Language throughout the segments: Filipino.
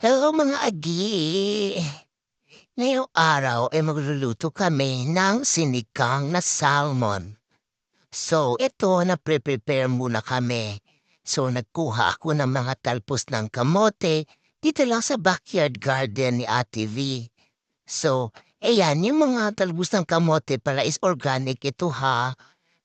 Hello mga agi! Ngayong araw ay magluluto kami ng sinigang na salmon. So, ito na-prepare muna kami. So, nagkuha ako ng mga talpos ng kamote dito lang sa backyard garden ni Ate V. So, ayan, yung mga talbos ng kamote pala is organic ito ha.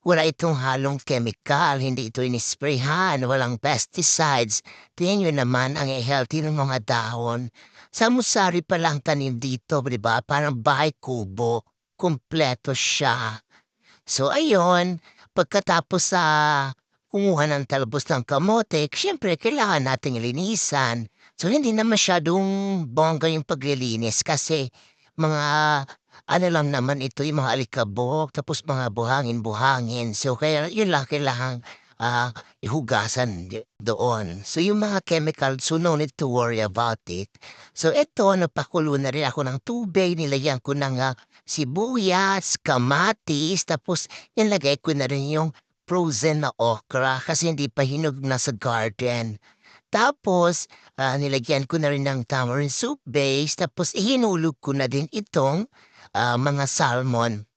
Wala itong halong chemical, hindi ito inisprayhan, walang pesticides. Tingnan nyo naman ang healthy ng mga dahon. Sa musari pa lang tanim dito, di ba? Parang bahay kubo. Kompleto siya. So, ayun, pagkatapos sa kumuha ng talbos ng kamote, siyempre kailangan nating linisan. So, hindi na masyadong bongga yung paglilinis kasi mga ano lang naman ito, yung mga alikabok, tapos mga buhangin-buhangin. So, kaya yun lang kailangan ah, ihugasan doon. So, yung mga chemical, so no need to worry about it. So, ito, napakulo na rin ako ng tubig, nilagyan ko ng ah, sibuyas, kamatis, tapos nilagay ko na rin yung frozen na okra kasi hindi pa hinog na sa garden. Tapos, ah, nilagyan ko na rin ng tamarind soup base, tapos ihinulog ko na din itong ah, mga salmon.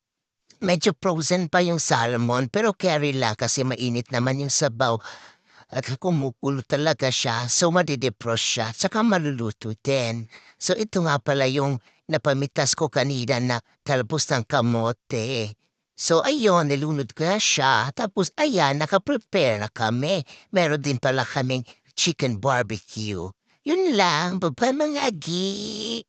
Medyo frozen pa yung salmon, pero carry lang kasi mainit naman yung sabaw. At kumukulo talaga siya, so madidepros siya, saka maluluto din. So ito nga pala yung napamitas ko kanina na talbos ng kamote. So ayun, nilunod ko na siya, tapos ayan, nakaprepare na kami. Meron din pala kaming chicken barbecue. Yun lang, baba mga agi.